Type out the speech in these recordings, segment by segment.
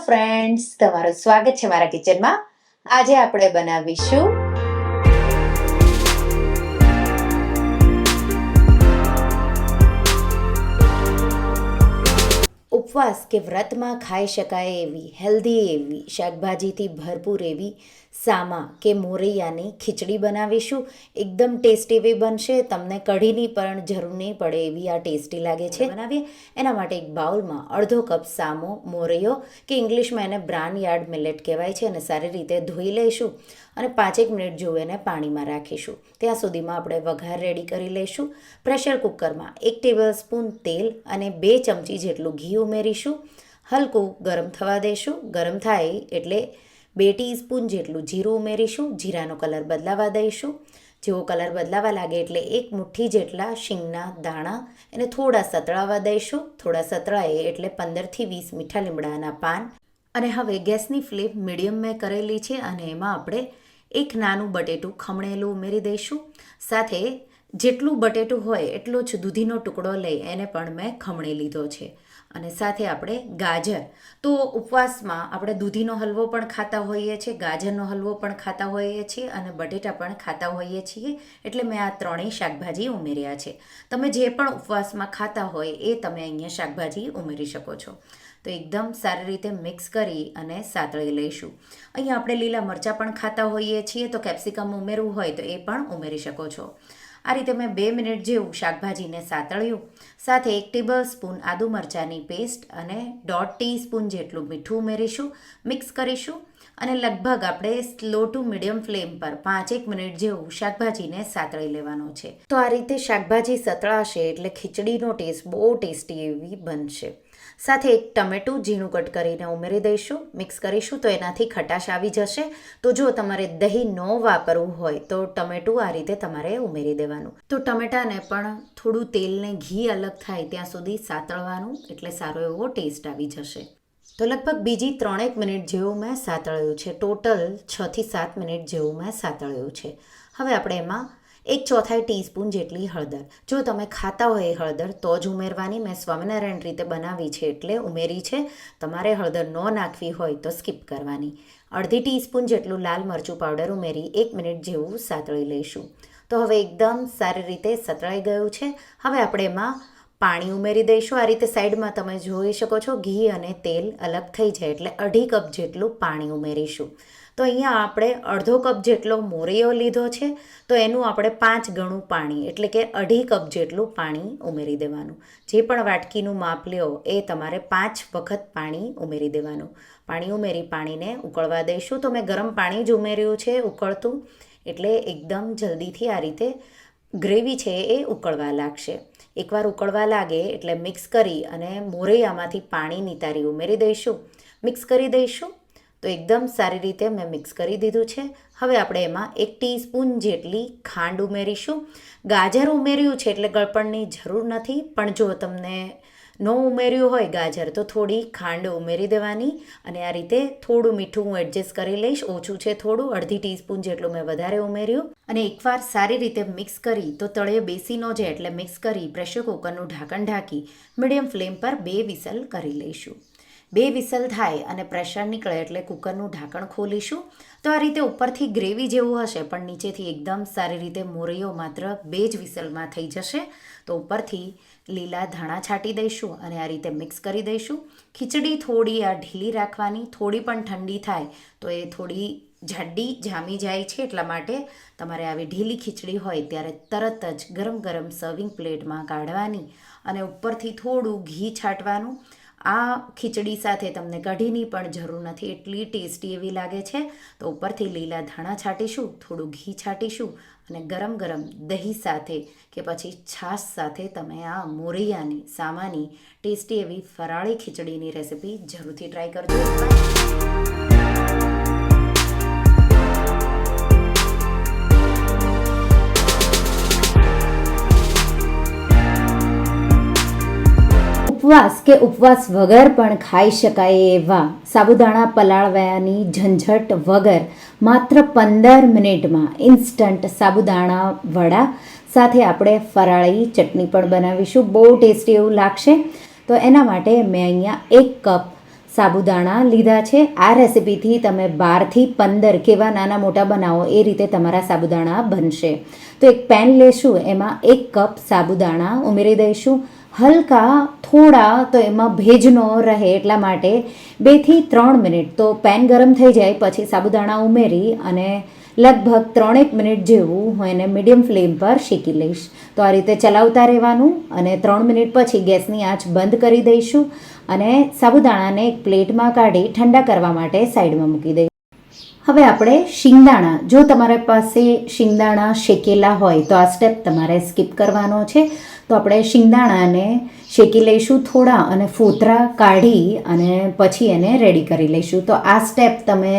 Friends તમારું સ્વાગત છે મારા કિચનમાં આજે આપણે બનાવીશું ઉપવાસ કે વ્રતમાં ખાઈ શકાય એવી હેલ્ધી એવી, શાકભાજીથી ભરપૂર એવી સામા કે મોરૈયાની ખીચડી બનાવીશું. એકદમ ટેસ્ટી એવી બનશે. તમને કઢીની પણ જરૂર નહીં પડે એવી આ ટેસ્ટી લાગે છે. બનાવીએ. એના માટે એક બાઉલમાં અડધો કપ સામો મોરૈયો, કે ઇંગ્લિશમાં એને બ્રાન યાર્ડ મિલેટ કહેવાય છે, અને સારી રીતે ધોઈ લઈશું. અને પાંચેક મિનિટ જેવું એને પાણીમાં રાખીશું. ત્યાં સુધીમાં આપણે વઘાર રેડી કરી લઈશું. પ્રેશર કુકરમાં એક ટેબલ સ્પૂન તેલ અને બે ચમચી જેટલું ઘી ઉમેરીશું. હલકું ગરમ થવા દઈશું ગરમ થાય એટલે બે ટીસ્પૂન જેટલું જીરું ઉમેરીશું. જીરાનો કલર બદલાવા દઈશું. જેવો કલર બદલાવા લાગે એટલે એક મુઠ્ઠી જેટલા શીંગના દાણા એને થોડા સતળાવા દઈશું. થોડા સતળાએ એટલે પંદરથી વીસ મીઠા લીમડાના પાન. અને હવે ગેસની ફ્લેમ મીડિયમ મેં કરેલી છે અને એમાં આપણે એક નાનું બટેટું ખમણેલું ઉમેરી દઈશું. સાથે જેટલું બટેટું હોય એટલો જ દૂધીનો ટુકડો લઈ એને પણ મેં ખમણી લીધો છે. અને સાથે આપણે ગાજર. તો ઉપવાસમાં આપણે દૂધીનો હલવો પણ ખાતા હોઈએ છીએ, ગાજરનો હલવો પણ ખાતા હોઈએ છીએ અને બટેટા પણ ખાતા હોઈએ છીએ. એટલે મેં આ ત્રણેય શાકભાજી ઉમેર્યા છે. તમે જે પણ ઉપવાસમાં ખાતા હોય એ તમે અહીંયા શાકભાજી ઉમેરી શકો છો. તો એકદમ સારી રીતે મિક્સ કરી અને સાતળી લઈશું. અહીંયા આપણે લીલા મરચાં પણ ખાતા હોઈએ છીએ, તો કેપ્સિકમ ઉમેરવું હોય તો એ પણ ઉમેરી શકો છો. આ રીતે મેં બે મિનિટ જેવું શાકભાજીને સાતળ્યું. સાથે એક ટેબલ સ્પૂન આદુ મરચાંની પેસ્ટ અને દોઢ ટીસ્પૂન જેટલું મીઠું ઉમેરીશું, મિક્સ કરીશું અને લગભગ આપણે સ્લો ટુ મીડિયમ ફ્લેમ પર પાંચેક મિનિટ જેવું શાકભાજીને સાતળી લેવાનો છે. તો આ રીતે શાકભાજી સતળાશે એટલે ખીચડીનો ટેસ્ટ બહુ ટેસ્ટી એવી બનશે. સાથે એક ટમેટું ઝીણું કટ કરીને ઉમેરી દઈશું. મિક્સ કરીશું તો એનાથી ખટાશ આવી જશે. તો જો તમારે દહીં ન વાપરવું હોય તો ટમેટું આ રીતે તમારે ઉમેરી દેવાનું. તો ટમેટાને પણ થોડું તેલને ઘી અલગ થાય ત્યાં સુધી સાતળવાનું, એટલે સારો એવો ટેસ્ટ આવી જશે. તો લગભગ બીજી ત્રણેક મિનિટ જેવું મેં સાતળ્યું છે. ટોટલ છથી સાત મિનિટ જેવું મેં સાતળ્યું છે. હવે આપણે એમાં એક ચોથાઈ ટીસ્પૂન જેટલી હળદર. જો તમે ખાતા હોય એ હળદર, તો જ ઉમેરવાની મેં સ્વામિનારાયણ રીતે બનાવી છે એટલે ઉમેરી છે. તમારે હળદર ન નાખવી હોય તો સ્કીપ કરવાની. અડધી ટીસ્પૂન જેટલું લાલ મરચું પાવડર ઉમેરી એક મિનિટ જેવું સાતળી લઈશું. તો હવે એકદમ સારી રીતે સતળાઈ ગયું છે. હવે આપણે એમાં પાણી ઉમેરી દઈશું. આ રીતે સાઈડમાં તમે જોઈ શકો છો, ઘી અને તેલ અલગ થઈ જાય એટલે અઢી કપ જેટલું પાણી ઉમેરીશું. તો અહીંયા આપણે અડધો કપ જેટલો મોરૈયો લીધો છે, તો એનું આપણે પાંચ ગણું પાણી, એટલે કે અઢી કપ જેટલું પાણી ઉમેરી દેવાનું. જે પણ વાટકીનું માપ લ્યો, એ તમારે પાંચ વખત પાણી ઉમેરી દેવાનું. પાણી ઉમેરી પાણીને ઉકળવા દઈશું. તો મેં ગરમ પાણી જ ઉમેર્યું છે, ઉકળતું. એટલે એકદમ જલ્દીથી આ રીતે ગ્રેવી છે એ ઉકળવા લાગશે. એકવાર ઉકળવા લાગે, એટલે મિક્સ કરી અને મોરૈયામાંથી પાણી નિતારી ઉમેરી દઈશું. મિક્સ કરી દઈશું. તો એકદમ સારી રીતે મેં મિક્સ કરી દીધું છે. હવે આપણે એમાં એક ટીસ્પૂન જેટલી ખાંડ ઉમેરીશું. ગાજર ઉમેર્યું છે એટલે ગળપણની જરૂર નથી, પણ જો તમને ન ઉમેર્યું હોય ગાજર, તો થોડી ખાંડ ઉમેરી દેવાની અને આ રીતે થોડું મીઠું હું એડજસ્ટ કરી લઈશ. ઓછું છે થોડું, અડધી ટીસ્પૂન જેટલું મેં વધારે ઉમેર્યું. અને એકવાર સારી રીતે મિક્સ કરી, તો તળિયે બેસી ન જાય એટલે મિક્સ કરી પ્રેશર કુકરનું ઢાંકણ ઢાંકી મીડિયમ ફ્લેમ પર બે વિસલ કરી લઈશું. બે વિસલ થાય અને પ્રેશર નીકળે એટલે કુકરનું ઢાંકણ ખોલીશું. તો આ રીતે ઉપરથી ગ્રેવી જેવું હશે, પણ નીચેથી એકદમ સારી રીતે મોરૈયો માત્ર બે જ વિસલમાં થઈ જશે. તો ઉપરથી લીલા ધાણા છાંટી દઈશું અને આ રીતે મિક્સ કરી દઈશું. ખીચડી થોડી આ ઢીલી રાખવાની, થોડી પણ ઠંડી થાય તો એ થોડી જાડી જામી જાય છે એટલા માટે તમારે આવી ઢીલી ખીચડી હોય ત્યારે તરત જ ગરમ ગરમ સર્વિંગ પ્લેટમાં કાઢવાની અને ઉપરથી થોડું ઘી છાંટવાનું. આ ખીચડી સાથે તમને કઢીની પણ જરૂર નથી. એટલી ટેસ્ટી એવી લાગે છે. તો ઉપરથી લીલા ધાણા છાંટીશું, થોડું ઘી છાંટીશું અને ગરમ ગરમ દહીં સાથે કે પછી છાશ સાથે તમે આ મોરૈયાની, સામાની ટેસ્ટી એવી ફરાળી ખીચડીની રેસીપી જરૂરથી ટ્રાય કરજો. ઉપવાસ કે ઉપવાસ વગર પણ ખાઈ શકાય એવા સાબુદાણા પલાળવાની ઝંઝટ વગર માત્ર પંદર મિનિટમાં ઇન્સ્ટન્ટ સાબુદાણા વડા સાથે આપણે ફરાળી ચટણી પણ બનાવીશું. બહુ ટેસ્ટી એવું લાગશે. તો એના માટે મેં અહીંયા એક કપ સાબુદાણા લીધા છે. આ રેસિપીથી તમે બારથી પંદર કેવા નાના મોટા બનાવો એ રીતે તમારા સાબુદાણા બનશે. તો એક પેન લેશું, એમાં એક કપ સાબુદાણા ઉમેરી દઈશું. હલકા, થોડા, તો એમાં ભેજ ન રહે એટલા માટે બેથી ત્રણ મિનિટ. તો પેન ગરમ થઈ જાય, પછી સાબુદાણા ઉમેરી અને લગભગ ત્રણેક મિનિટ જેવું હું એને મીડિયમ ફ્લેમ પર શેકી લઈશ. તો આ રીતે ચલાવતા રહેવાનું અને ત્રણ મિનિટ પછી ગેસની આંચ બંધ કરી દઈશું અને સાબુદાણાને એક પ્લેટમાં કાઢી ઠંડા કરવા માટે સાઈડમાં મૂકી દઈશું. હવે આપણે શિંગદાણા. જો તમારા પાસે શિંગદાણા શેકેલા હોય, તો આ સ્ટેપ તમારે સ્કીપ કરવાનો છે. તો આપણે શિંગદાણાને શેકી લઈશું થોડા અને ફોતરા કાઢી અને પછી એને રેડી કરી લઈશું. તો આ સ્ટેપ તમે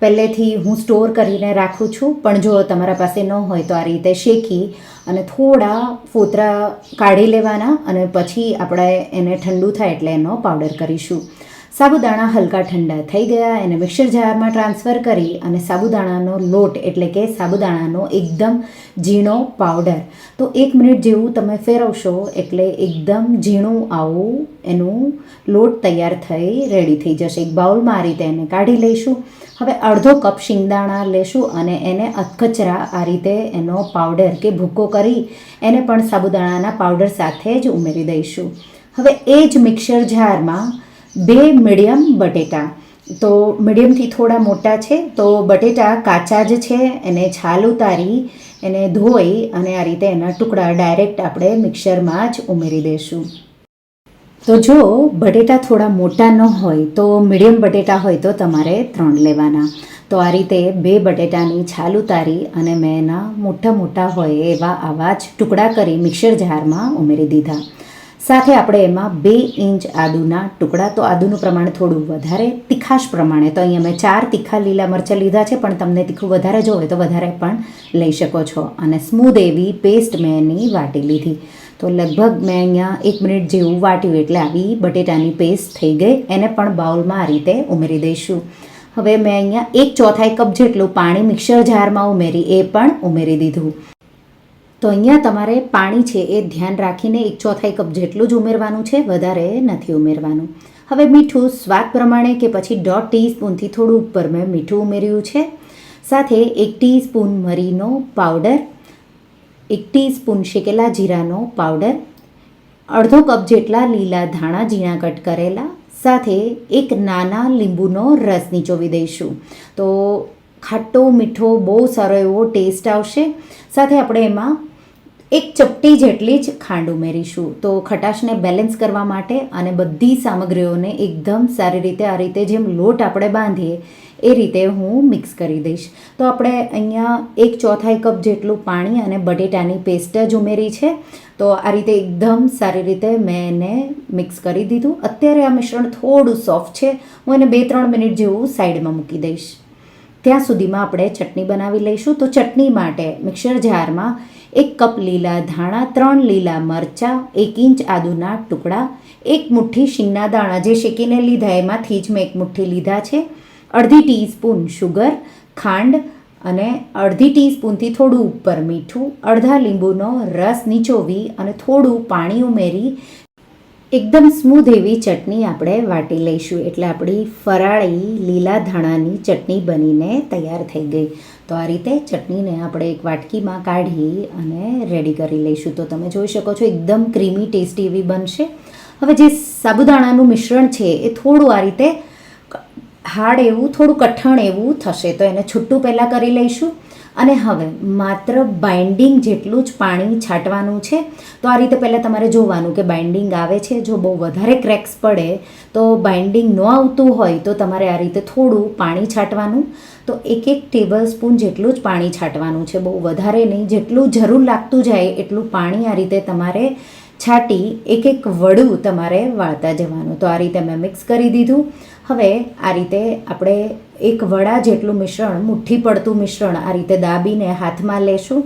પહેલેથી હું સ્ટોર કરીને રાખું છું. પણ જો તમારા પાસે ન હોય, તો આ રીતે શેકી અને થોડા ફોતરા કાઢી લેવાના અને પછી આપણે એને ઠંડુ થાય એટલે એનો પાવડર કરીશું. સાબુદાણા હલકા ઠંડા થઈ ગયા. એને મિક્સર જારમાં ટ્રાન્સફર કરી અને સાબુદાણાનો લોટ, એટલે કે સાબુદાણાનો એકદમ ઝીણો પાવડર તો એક મિનિટ જેવું તમે ફેરવશો, એટલે એકદમ ઝીણું આવું એનું લોટ તૈયાર થઈ રેડી થઈ જશે. એક બાઉલમાં આ રીતે એને કાઢી લઈશું. હવે અડધો કપ શિંગદાણા લેશું અને એને અધકચરા આ રીતે એનો પાવડર કે ભૂકો કરી એને પણ સાબુદાણાના પાવડર સાથે જ ઉમેરી દઈશું. હવે એ જ મિક્સર જારમાં બે મીડિયમ બટેટા. તો મીડિયમથી થોડા મોટા છે, તો બટેટા કાચા જ છે, એને છાલ ઉતારી, એને ધોઈ અને આ રીતે એના ટુકડા ડાયરેક્ટ આપણે મિક્સરમાં જ ઉમેરી દઈશું. તો જો બટેટા થોડા મોટા ન હોય, તો મીડિયમ બટેટા હોય તો તમારે ત્રણ લેવાના. તો આ રીતે બે બટેટાની છાલ ઉતારી અને મેં એના મોટા મોટા હોય એવા આવા જ ટુકડા કરી મિક્સર જારમાં ઉમેરી દીધા. સાથે આપણે એમાં બે ઇંચ આદુના ટુકડા, તો આદુનું પ્રમાણ થોડું વધારે, તીખાશ પ્રમાણે. તો અહીંયા મેં ચાર તીખા લીલા મરચાં લીધા છે, પણ તમને તીખું વધારે જોવે તો વધારે પણ લઈ શકો છો. અને સ્મૂધ એવી પેસ્ટ મેં એની વાટી લીધી. તો લગભગ મેં અહીંયા એક મિનિટ જેવું વાટ્યું એટલે આવી બટેટાની પેસ્ટ થઈ ગઈ. એને પણ બાઉલમાં આ રીતે ઉમેરી દઈશું. હવે મેં અહીંયા એક ચોથાઈ કપ જેટલું પાણી મિક્સર જારમાં ઉમેરી, એ પણ ઉમેરી દીધું. તો અહીંયા તમારે પાણી છે એ ધ્યાન રાખીને એક ચોથાઈ કપ જેટલું જ ઉમેરવાનું છે, વધારે નથી ઉમેરવાનું. હવે મીઠું સ્વાદ પ્રમાણે કે પછી દોઢ ટીસ્પૂનથી થોડું ઉપર મેં મીઠું ઉમેર્યું છે. સાથે એક ટીસ્પૂન મરીનો પાવડર, એક ટીસ્પૂન શેકેલા જીરાનો પાવડર, અડધો કપ જેટલા લીલા ધાણા ઝીણા કટ કરેલા, સાથે એક નાના લીંબુનો રસ નીચોવી દઈશું. તો ખાટો મીઠો બહુ સારો એવો ટેસ્ટ આવશે. સાથે આપણે એમાં એક ચપટી જેટલી જ ખાંડ ઉમેરીશું. તો ખટાશને બેલેન્સ કરવા માટે અને બધી સામગ્રીઓને એકદમ સારી રીતે, આ રીતે જેમ લોટ આપણે બાંધીએ, એ રીતે હું મિક્સ કરી દઈશ. તો આપણે અહીંયા એક ચોથાઈ કપ જેટલું પાણી અને બટેટાની પેસ્ટ જ ઉમેરી છે. તો આ રીતે એકદમ સારી રીતે મેં એને મિક્સ કરી દીધું. અત્યારે આ મિશ્રણ થોડું સોફ્ટ છે. હું એને બે ત્રણ મિનિટ જેવું સાઈડમાં મૂકી દઈશ. ત્યાં સુધીમાં આપણે ચટણી બનાવી લઈશું. તો ચટણી માટે મિક્સર જારમાં એક કપ લીલા ધાણા, ત્રણ લીલા મરચાં, એક ઇંચ આદુના ટુકડા, એક મુઠ્ઠી શીંગના દાણા જે શેકીને લીધા એમાંથી જ મેં એક મુઠ્ઠી લીધા છે. અડધી ટીસ્પૂન શુગર ખાંડ અને અડધી ટીસ્પૂનથી થોડું ઉપર મીઠું, અડધા લીંબુનો રસ નીચોવી અને થોડું પાણી ઉમેરી એકદમ સ્મૂધ એવી ચટણી આપણે વાટી લઈશું. એટલે આપણી ફરાળી લીલા ધાણાની ચટણી બનીને તૈયાર થઈ ગઈ. તો આ રીતે ચટણીને આપણે એક વાટકીમાં કાઢી અને રેડી કરી લઈશું. તો તમે જોઈ શકો છો, એકદમ ક્રીમી ટેસ્ટી એવી બનશે. હવે જે સાબુદાણાનું મિશ્રણ છે, એ થોડું આ રીતે હાર્ડ એવું, થોડું કઠણ એવું થશે. તો એને છૂટું પહેલાં કરી લઈશું. અને હવે માત્ર બાઇન્ડિંગ જેટલું જ પાણી છાંટવાનું છે, તો આ રીતે પહેલાં તમારે જોવાનું કે બાઇન્ડિંગ આવે છે. જો બહુ વધારે ક્રેક્સ પડે, તો બાઇન્ડિંગ ન આવતું હોય, તો તમારે આ રીતે થોડું પાણી છાંટવાનું. તો એક એક ટેબલ સ્પૂન જેટલું જ પાણી છાંટવાનું છે. બહુ વધારે નહીં, જેટલું જરૂર લાગતું જાય, એટલું પાણી આ રીતે તમારે છાંટી એક એક વડું તમારે વાળતા જવાનું. તો આ રીતે મેં મિક્સ કરી દીધું. હવે આ રીતે આપણે એક વડા જેટલું મિશ્રણ, મુઠ્ઠી પડતું મિશ્રણ આ રીતે દાબીને હાથમાં લેશું.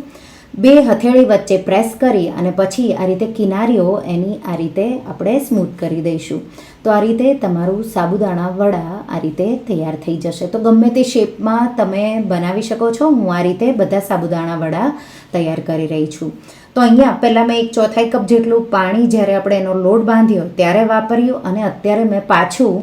બે હથેળી વચ્ચે પ્રેસ કરી અને પછી આ રીતે કિનારીઓ એની આ રીતે આપણે સ્મૂથ કરી દઈશું. તો આ રીતે તમારું સાબુદાણા વડા આ રીતે તૈયાર થઈ જશે. તો ગમે તે શેપમાં તમે બનાવી શકો છો, હું આ રીતે બધા સાબુદાણા વડા તૈયાર કરી રહી છું. તો અહીંયા પહેલાં મેં એક ચોથાઈ કપ જેટલું પાણી જ્યારે આપણે એનો લોટ બાંધ્યો ત્યારે વાપર્યું અને અત્યારે મેં પાછું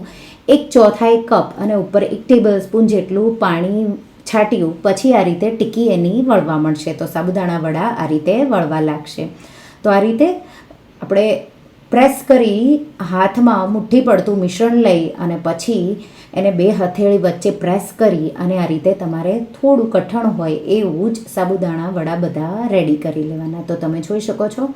એક ચોથાઈ કપ અને ઉપર એક ટેબલ સ્પૂન જેટલું પાણી છાંટ્યું. પછી આ રીતે ટીકી એની વળવા મળશે. તો સાબુદાણા વડા આ રીતે વળવા લાગશે. તો આ રીતે આપણે પ્રેસ કરી હાથમાં મુઠ્ઠી પડતું મિશ્રણ લઈ અને પછી એને બે હથેળી વચ્ચે પ્રેસ કરી અને આ રીતે તમારે થોડું કઠણ હોય એવું જ સાબુદાણા વડા બધા રેડી કરી લેવાના. તો તમે જોઈ શકો છો,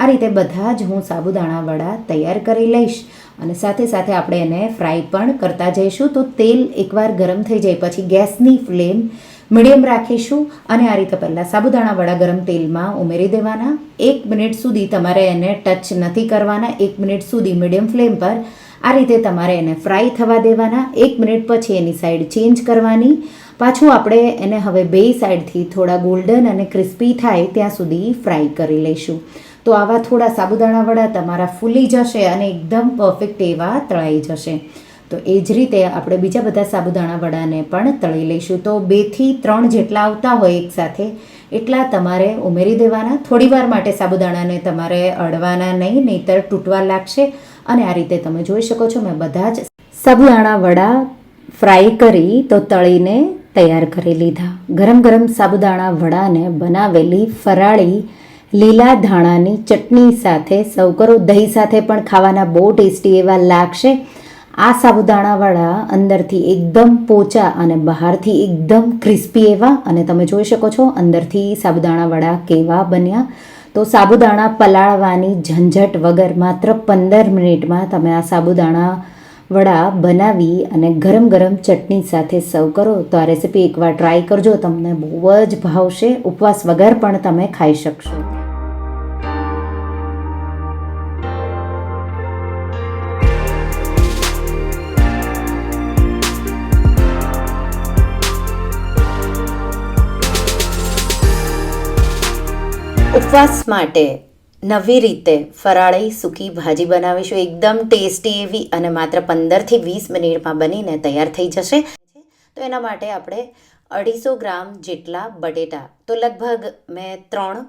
આ રીતે બધા જ હું સાબુદાણા વડા તૈયાર કરી લઈશ. અને સાથે સાથે આપણે એને ફ્રાય પણ કરતા જઈશું. તો તેલ એકવાર ગરમ થઈ જાય પછી ગેસની ફ્લેમ મીડિયમ રાખીશું અને આ રીતે પહેલાં સાબુદાણા વડા ગરમ તેલમાં ઉમેરી દેવાના. એક મિનિટ સુધી તમારે એને ટચ નથી કરવાના. એક મિનિટ સુધી મીડિયમ ફ્લેમ પર આ રીતે તમારે એને ફ્રાય થવા દેવાના. એક મિનિટ પછી એની સાઈડ ચેન્જ કરવાની. પાછું આપણે એને હવે બે સાઈડથી થોડા ગોલ્ડન અને ક્રિસ્પી થાય ત્યાં સુધી ફ્રાય કરી લઈશું. તો આવા થોડા સાબુદાણા વડા તમારા ફૂલી જશે અને એકદમ પરફેક્ટ એવા તળાઈ જશે. તો એ જ રીતે આપણે બીજા બધા સાબુદાણા વડાને પણ તળી લઈશું. તો બેથી ત્રણ જેટલા આવતા હોય એકસાથે એટલા તમારે ઉમેરી દેવાના. થોડીવાર માટે સાબુદાણાને તમારે અડવાના નહીં, નહીંતર તૂટવા લાગશે. અને આ રીતે તમે જોઈ શકો છો, મેં બધા જ સાબુદાણા વડા ફ્રાય કરી તો તળીને તૈયાર કરી લીધા. ગરમ ગરમ સાબુદાણા વડાને બનાવેલી ફરાળી લીલા ધાણાની ચટણી સાથે સર્વ કરો દહીં સાથે પણ ખાવાના બહુ ટેસ્ટી એવા લાગશે. આ સાબુદાણાવાળા અંદરથી એકદમ પોચા અને બહારથી એકદમ ક્રિસ્પી એવા અને તમે જોઈ શકો છો અંદરથી સાબુદાણા વડા કેવા બન્યા. તો સાબુદાણા પલાળવાની ઝંઝટ વગર માત્ર પંદર મિનિટમાં તમે આ સાબુદાણા વડા બનાવી અને ગરમ ગરમ ચટણી સાથે સર્વ કરો તો આ રેસીપી એકવાર ટ્રાય કરજો, તમને બહુ જ ભાવશે. ઉપવાસ વગર પણ તમે ખાઈ શકશો. ઉપવાસ માટે નવી રીતે ફરાળી સૂકી ભાજી બનાવીશું. એકદમ ટેસ્ટી એવી અને માત્ર પંદરથી વીસ મિનિટમાં બનીને તૈયાર થઈ જશે. તો એના માટે આપણે અઢીસો ગ્રામ જેટલા બટેટા, તો લગભગ મેં ત્રણ.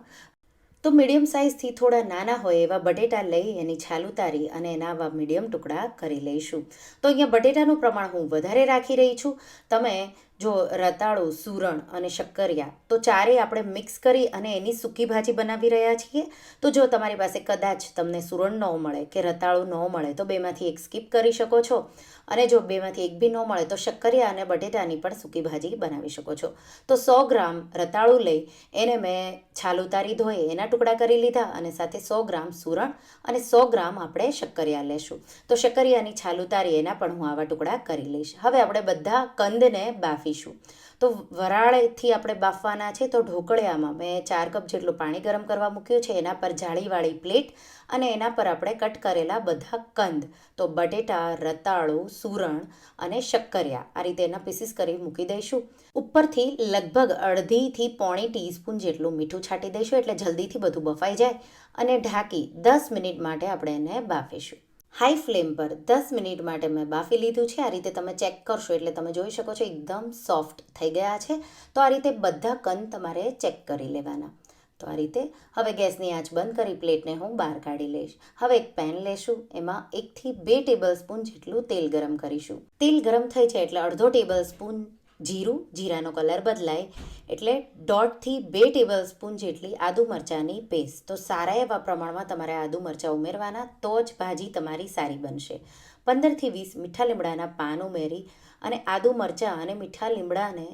તો મીડિયમ સાઇઝથી થોડા નાના હોય એવા બટેટા લઈ એની છાલ ઉતારી અને એના આવા મીડિયમ ટુકડા કરી લઈશું. તો અહીંયા બટેટાનું પ્રમાણ હું વધારે રાખી રહી છું. તમે જો રતાળું, સૂરણ અને શક્કરિયા, તો ચારેય આપણે મિક્સ કરી અને એની સૂકી ભાજી બનાવી રહ્યા છીએ. તો જો તમારી પાસે કદાચ તમને સૂરણ ન મળે કે રતાળું ન મળે, તો બેમાંથી એક સ્કીપ કરી શકો છો. અને જો બેમાંથી એક બી ન મળે, તો શક્કરિયા અને બટેટાની પણ સૂકી ભાજી બનાવી શકો છો. તો સો ગ્રામ રતાળું લઈ, એને મેં છાલ ઉતારી ધોઈ, એના ટુકડા કરી લીધા અને સાથે સો ગ્રામ સૂરણ અને સો ગ્રામ આપણે શક્કરિયા લેશું. તો શક્કરિયાની છાલ ઉતારી, એના પણ હું આવા ટુકડા કરી લઈશ. હવે આપણે બધા કંદને બાફીશું તો વરાળેથી આપણે બાફવાના છે તો ઢોકળિયામાં મેં ચાર કપ જેટલું પાણી ગરમ કરવા મૂક્યું છે. એના પર જાળીવાળી પ્લેટ અને એના પર આપણે કટ કરેલા બધા કંદ. તો બટેટા, રતાળું, સૂરણ અને શક્કરિયા આ રીતે એના પીસીસ કરી મૂકી દઈશું. ઉપરથી લગભગ અડધીથી પોણી ટીસ્પૂન જેટલું મીઠું છાંટી દઈશું એટલે જલ્દીથી બધું બફાઈ જાય અને ઢાંકી દસ મિનિટ માટે આપણે એને બાફીશું. હાઈ ફ્લેમ પર દસ મિનિટ માટે મેં બાફી લીધું છે. આ રીતે તમે ચેક કરશો એટલે તમે જોઈ શકો છો એકદમ સોફ્ટ થઈ ગયા છે. તો આ રીતે બધા કન તમારે ચેક કરી લેવાના. તો આ રીતે હવે ગેસની આંચ બંધ કરી પ્લેટને હું બહાર કાઢી લઈશ. હવે એક પેન લેશું. એમાં એકથી બે ટેબલ સ્પૂન જેટલું તેલ ગરમ કરીશું. તેલ ગરમ થઈ છે એટલે અડધો ટેબલ સ્પૂન જીરું, જીરાનો કલર બદલાય. એટલે દોઢથી બે ટેબલ સ્પૂન જેટલી આદુ મરચાંની પેસ્ટ તો સારા એવા પ્રમાણમાં તમારે આદુ મરચાં ઉમેરવાના, તો જ ભાજી તમારી સારી બનશે. પંદરથી વીસ મીઠા લીમડાના પાન ઉમેરી અને આદુ મરચાં અને મીઠા લીમડાને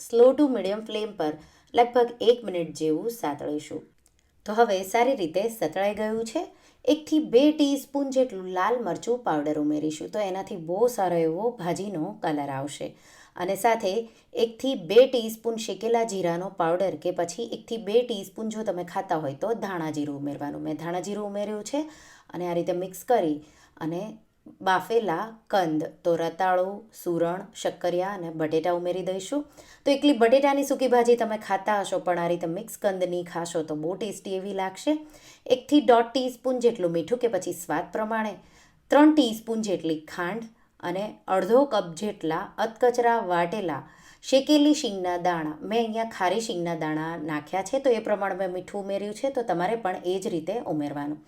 સ્લો ટુ મીડિયમ ફ્લેમ પર લગભગ એક મિનિટ જેવું સાતળીશું. તો હવે સારી રીતે સતળાઈ ગયું છે. એકથી બે ટીસ્પૂન જેટલું લાલ મરચું પાવડર ઉમેરીશું. તો એનાથી બહુ સારો એવો ભાજીનો કલર આવશે. અને સાથે એકથી બે ટીસ્પૂન શેકેલા જીરાનો પાવડર કે પછી એકથી બે ટીસ્પૂન જો તમે ખાતા હોય તો ધાણા જીરું ઉમેરવાનું. મેં ધાણા જીરું ઉમેર્યું છે અને આ રીતે મિક્સ કરી અને બાફેલા કંદ, તો રતાળું, સૂરણ, શક્કરિયા અને બટેટા ઉમેરી દઈશું. તો એકલી બટેટાની સૂકી ભાજી તમે ખાતા હશો, પણ આ રીતે મિક્સ કંદની ખાશો તો બહુ ટેસ્ટી એવી લાગશે. એકથી દોઢ ટીસ્પૂન જેટલું મીઠું કે પછી સ્વાદ પ્રમાણે. ત્રણ ટીસ્પૂન જેટલી ખાંડ અને અડધો કપ જેટલા અધકચરા વાટેલા શેકેલી શીંગના દાણા. મેં અહીંયા ખારી શીંગના દાણા નાખ્યા છે, તો એ પ્રમાણે મેં મીઠું ઉમેર્યું છે, તો તમારે પણ એ જ રીતે ઉમેરવાનું.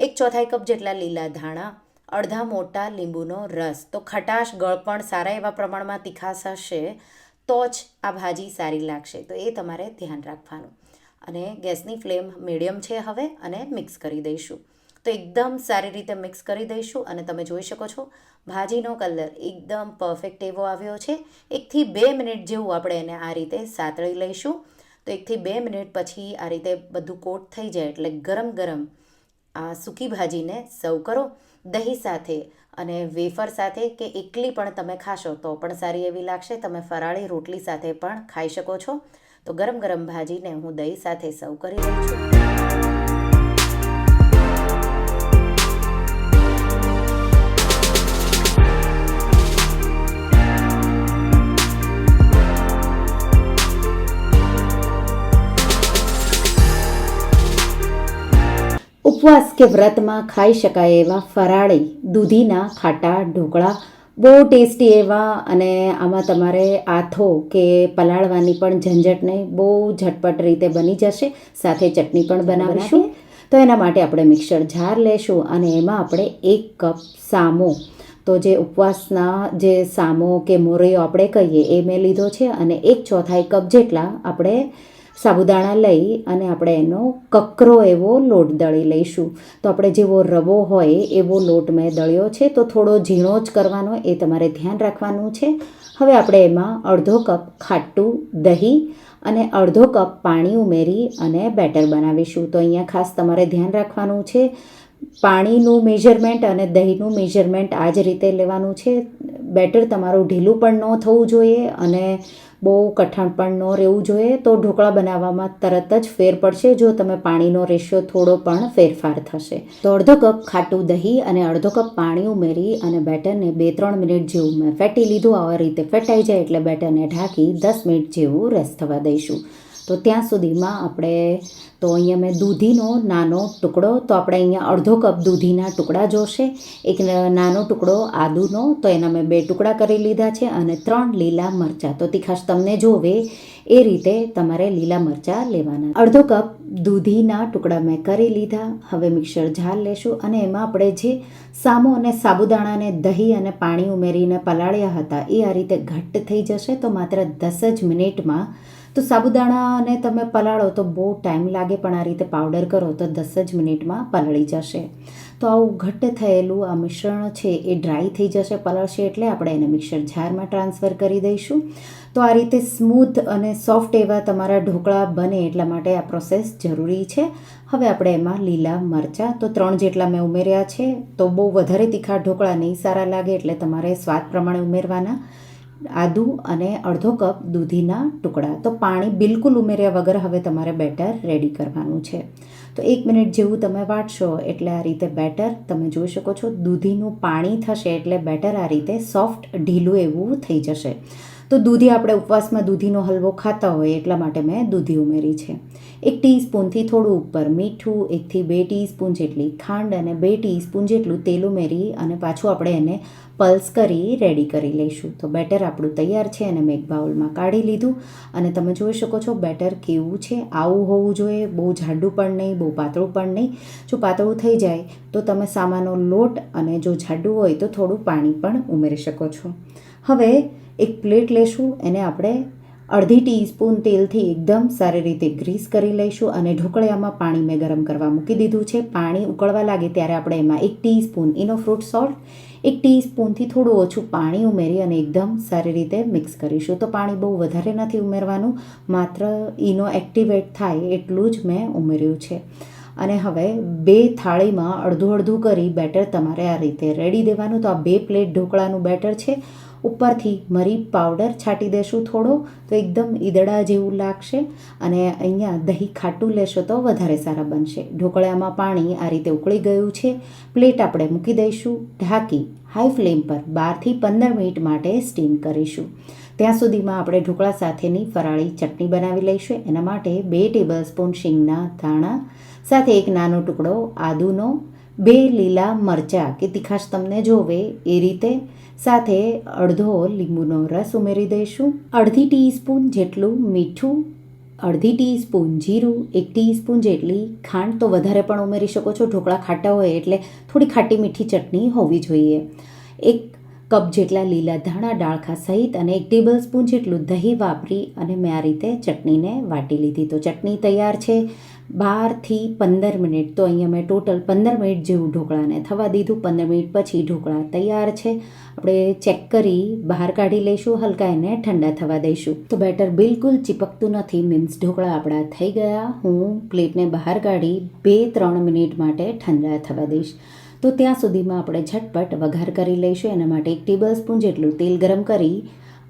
એક ચોથાઈ કપ જેટલા લીલા ધાણા, અડધા મોટા લીંબુનો રસ. તો ખટાશ ગળપણ સારા એવા પ્રમાણમાં તીખાશ હશે, તો જ આ ભાજી સારી લાગશે. તો એ તમારે ધ્યાન રાખવાનું. અને ગેસની ફ્લેમ મીડિયમ છે હવે, અને મિક્સ કરી દઈશું. તો એકદમ સારી રીતે મિક્સ કરી દઈશું અને તમે જોઈ શકો છો, ભાજીનો કલર એકદમ પરફેક્ટ એવો આવ્યો છે. એકથી બે મિનિટ જેવું આપણે એને આ રીતે સાતળી લઈશું. તો એકથી બે મિનિટ પછી આ રીતે બધું કોટ થઈ જાય એટલે ગરમ ગરમ આ સૂકી ભાજીને સર્વ કરો. દહીં સાથે અને વેફર સાથે કે એકલી પણ તમે ખાશો તો પણ સારી એવી લાગશે. તમે ફરાળી રોટલી સાથે પણ ખાઈ શકો છો. તો ગરમ ગરમ ભાજીને હું દહીં સાથે સર્વ કરી રહી છું. ઉપવાસ કે વ્રતમાં ખાઈ શકાય એવા ફરાળી દૂધીના ખાટા ઢોકળા બહુ ટેસ્ટી એવા અને આમાં તમારે આથો કે પલાળવાની પણ ઝંઝટ નહીં બહુ ઝટપટ રીતે બની જશે. સાથે ચટણી પણ બનાવીશું. તો એના માટે આપણે મિક્સર જાર લેશું અને એમાં આપણે એક કપ સામો. તો જે ઉપવાસના જે સામો કે મોરૈયો આપણે કહીએ એ મેં લીધો છે અને એક ચોથાઈ કપ જેટલા આપણે સાબુદાણા લઈ અને આપણે એનો કકરો એવો લોટ દળી લઈશું. તો આપણે જેવો રવો હોય એવો લોટ મેં દળ્યો છે, તો થોડો ઝીણો જ કરવાનો એ તમારે ધ્યાન રાખવાનું છે. હવે આપણે એમાં અડધો કપ ખાટું દહીં અને અડધો કપ પાણી ઉમેરી અને બેટર બનાવીશું. તો અહીંયા ખાસ તમારે ધ્યાન રાખવાનું છે, પાણીનું મેજરમેન્ટ અને દહીંનું મેજરમેન્ટ આ જ રીતે લેવાનું છે. બેટર તમારું ઢીલું પણ ન થવું જોઈએ અને બહુ કઠણ પણ ન રહેવું જોઈએ, તો ઢોકળા બનાવવામાં તરત જ ફેર પડશે. જો તમે પાણીનો રેશિયો થોડો પણ ફેરફાર થશે. તો અડધો કપ ખાટું દહીં અને અડધો કપ પાણી ઉમેરી અને બેટરને બે ત્રણ મિનિટ જેવું મેં ફેટી લીધું. આ રીતે ફેટાઈ જાય એટલે બેટરને ઢાંકી દસ મિનિટ જેવું રેસ્ટ થવા દઈશું. તો ત્યાં સુધીમાં આપણે તો અહીંયા મેં દૂધીનો નાનો ટુકડો, તો આપણે અહીંયા અડધો કપ દૂધીના ટુકડા જોશે. એક નાનો ટુકડો આદુનો, તો એના મેં બે ટુકડા કરી લીધા છે અને ત્રણ લીલા મરચાં. તો તીખાશ તમને જોવે એ રીતે તમારે લીલા મરચાં લેવાના. અડધો કપ દૂધીના ટુકડા મેં કરી લીધા. હવે મિક્સર જાર લેશું અને એમાં આપણે જે સામો અને સાબુદાણાને દહીં અને પાણી ઉમેરીને પલાળ્યા હતા એ આ રીતે ઘટ્ટ થઈ જશે. તો માત્ર દસ જ મિનિટમાં તો સાબુદાણાને તમે પલાળો તો બહુ ટાઈમ લાગે, પણ આ રીતે પાવડર કરો તો દસ જ મિનિટમાં પલળી જશે. તો આવું ઘટ્ટ થયેલું આ મિશ્રણ છે એ ડ્રાય થઈ જશે, પલળશે એટલે આપણે એને મિક્સર જારમાં ટ્રાન્સફર કરી દઈશું. તો આ રીતે સ્મૂથ અને સોફ્ટ એવા તમારા ઢોકળા બને એટલા માટે આ પ્રોસેસ જરૂરી છે. હવે આપણે એમાં લીલા મરચાં, તો ત્રણ જેટલા મેં ઉમેર્યા છે. તો બહુ વધારે તીખા ઢોકળા નહીં સારા લાગે એટલે તમારે સ્વાદ પ્રમાણે ઉમેરવાના. આદુ અને અડધો કપ દૂધીના ટુકડા. તો પાણી બિલકુલ ઉમેર્યા વગર હવે તમારે બેટર રેડી કરવાનું છે. તો એક મિનિટ જેવું તમે વાટશો એટલે આ રીતે બેટર તમે જોઈ શકો છો. દૂધીનું પાણી થશે એટલે બેટર આ રીતે સોફ્ટ ઢીલું એવું થઈ જશે. તો દૂધી આપણે ઉપવાસમાં દૂધીનો હલવો ખાતા હોય એટલા માટે મેં દૂધી ઉમેરી છે. એક ટીસ્પૂનથી થોડું ઉપર મીઠું, એકથી બે ટીસ્પૂન જેટલી ખાંડ અને બે ટીસ્પૂન જેટલું તેલ ઉમેરી અને પાછું આપણે એને પલ્સ કરી, રેડી કરી લઈશું. તો બેટર આપણું તૈયાર છે અને મેં એક બાઉલમાં કાઢી લીધું. અને તમે જોઈ શકો છો બેટર કેવું છે. આવું હોવું જોઈએ, બહુ જાડું પણ નહીં, બહુ પાતળું પણ નહીં. જો પાતળું થઈ જાય તો તમે સામાનો લોટ અને જો જાડું હોય તો થોડું પાણી પણ ઉમેરી શકો છો. હવે એક પ્લેટ લેશું, એને આપણે અડધી ટીસ્પૂન તેલથી એકદમ સારી રીતે ગ્રીસ કરી લઈશું અને ઢોકળિયામાં પાણી મેં ગરમ કરવા મૂકી દીધું છે. પાણી ઉકળવા લાગે ત્યારે આપણે એમાં એક ટીસ્પૂન ઇનો ફ્રૂટ સોલ્ટ, એક ટીસ્પૂનથી થોડું ઓછું પાણી ઉમેરી અને એકદમ સારી રીતે મિક્સ કરીશું. તો પાણી બહુ વધારે નથી ઉમેરવાનું, માત્ર ઇનો એક્ટિવેટ થાય એટલું જ મેં ઉમેર્યું છે. અને હવે બે થાળીમાં અડધું અડધું કરી બેટર તમારે આ રીતે રેડી દેવાનું. તો આ બે પ્લેટ ઢોકળાનું બેટર છે. ઉપરથી મરી પાવડર છાંટી દેશું થોડો, તો એકદમ ઈદડા જેવું લાગશે અને અહીંયા દહીં ખાટું લેશો તો વધારે સારા બનશે. ઢોકળામાં પાણી આ રીતે ઉકળી ગયું છે. પ્લેટ આપણે મૂકી દઈશું, ઢાંકી હાઈ ફ્લેમ પર બારથી પંદર મિનિટ માટે સ્ટીમ કરીશું. ત્યાં સુધીમાં આપણે ઢોકળા સાથેની ફરાળી ચટણી બનાવી લઈશું. એના માટે બે ટેબલ સ્પૂન શીંગના ધાણા, સાથે એક નાનો ટુકડો આદુનો, બે લીલા મરચાં, કે તીખાશ તમને જોવે એ રીતે સાથે અડધો લીંબુનો રસ ઉમેરી દઈશું. અડધી ટીસ્પૂન જેટલું મીઠું, અડધી ટીસ્પૂન જીરું, એક ટીસ્પૂન જેટલી ખાંડ તો વધારે પણ ઉમેરી શકો છો. ઢોકળા ખાટા હોય એટલે થોડી ખાટી મીઠી ચટણી હોવી જોઈએ. એક કપ જેટલા લીલા ધાણા ડાળખા સહિત અને એક ટેબલ સ્પૂન જેટલું દહીં વાપરી અને મેં આ રીતે ચટણીને વાટી લીધી. તો ચટણી તૈયાર છે. બારથી પંદર મિનિટ. તો અહીંયા મેં ટોટલ પંદર મિનિટ જેવું ઢોકળાને થવા દીધું. પંદર મિનિટ પછી ઢોકળા તૈયાર છે. આપણે ચેક કરી બહાર કાઢી લઈશું, હલકા એને ઠંડા થવા દઈશું. તો બેટર બિલકુલ ચીપકતું નથી. મીન્સ ઢોકળા આપણા થઈ ગયા. હું પ્લેટને બહાર કાઢી બે ત્રણ મિનિટ માટે ઠંડા થવા દઈશ. તો ત્યાં સુધીમાં આપણે ઝટપટ વઘાર કરી લઈશું. એના માટે એક ટેબલ સ્પૂન જેટલું તેલ ગરમ કરી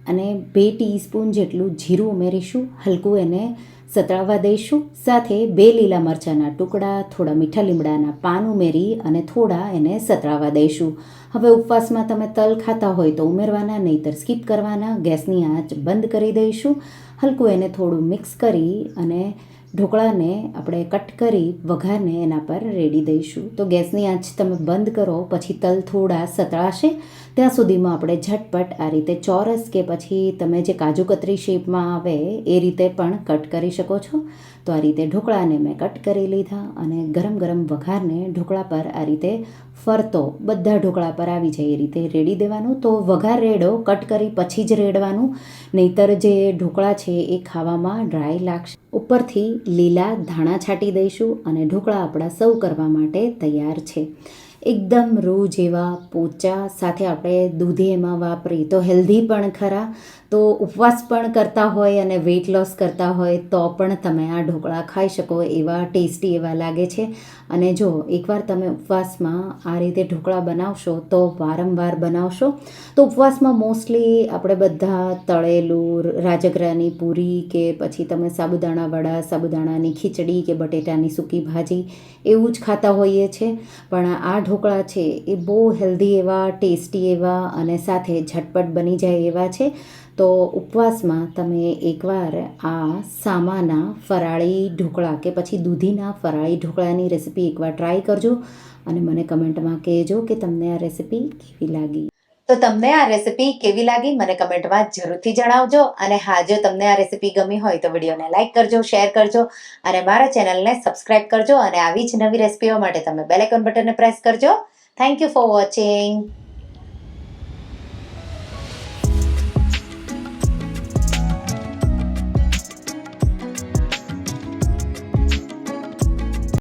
અને બે ટીસ્પૂન જેટલું જીરું ઉમેરીશું. હલકું એને સતળાવવા દઈશું. સાથે બે લીલા મરચાંના ટુકડા, થોડા મીઠા લીમડાના પાન ઉમેરી અને થોડા એને સતળાવા દઈશું. હવે ઉપવાસમાં તમે તલ ખાતા હોય તો ઉમેરવાના, નહીંતર સ્કીપ કરવાના. ગેસની આંચ બંધ કરી દઈશું. હલકું એને થોડું મિક્સ કરી અને ઢોકળાને આપણે કટ કરી વઘારને એના પર રેડી દઈશું. તો ગેસની આંચ તમે બંધ કરો, પછી તલ થોડા સતળાશે. ત્યાં સુધીમાં આપણે ઝટપટ આ રીતે ચોરસ કે પછી તમે જે કાજુ કતરી શેપમાં આવે એ રીતે પણ કટ કરી શકો છો. તો આ રીતે ઢોકળાને મેં કટ કરી લીધા અને ગરમ ગરમ વઘારને ઢોકળા પર આ રીતે ફરતો બધા ઢોકળા પર આવી જાય એ રીતે રેડી દેવાનું. તો વઘાર રેડો, કટ કરી પછી જ રેડવાનું. નહીતર જે ઢોકળા છે એ ખાવામાં ડ્રાય લાગશે. ઉપરથી લીલા ધાણા છાંટી દઈશું અને ઢોકળા આપણા સર્વ કરવા માટે તૈયાર છે. એકદમ રૂ જેવા પોચા, સાથે આપણે દૂધી એમાં વાપરી તો હેલ્ધી પણ ખરા. તો ઉપવાસ પણ કરતા હોય અને વેઇટ લોસ કરતા હોય તો પણ તમે આ ઢોકળા ખાઈ શકો એવા ટેસ્ટી એવા લાગે છે. અને જો એકવાર તમે ઉપવાસમાં આ રીતે ઢોકળા બનાવશો તો વારંવાર બનાવશો. તો ઉપવાસમાં મોસ્ટલી આપણે બધા તળેલું, રાજગરાની પૂરી કે પછી તમે સાબુદાણા વડા સાબુદાણાની ખીચડી કે બટેટાની સૂકી ભાજી એવું જ ખાતા હોઈએ છીએ પણ આ ઢોકળા છે એ બહુ હેલ્ધી એવા, ટેસ્ટી એવા અને સાથે ઝટપટ બની જાય એવા છે. તો ઉપવાસમાં તમે એકવાર આ સામાના ફરાળી ઢોકળા કે પછી દૂધીના ફરાળી ઢોકળાની રેસીપી એકવાર ટ્રાય કરજો અને મને કમેન્ટમાં કહેજો કે તમને આ રેસીપી કેવી લાગી. તો તમને આ રેસીપી કેવી લાગી મને કમેન્ટમાં જરૂરથી જણાવજો અને હા, જો તમને આ રેસીપી ગમી હોય તો વિડીયોને લાઇક કરજો, શેર કરજો અને મારા ચેનલને સબસ્ક્રાઇબ કરજો અને આવી જ નવી રેસીપીઓ માટે તમે બેલ આઇકોન બટનને પ્રેસ કરજો. Thank you for watching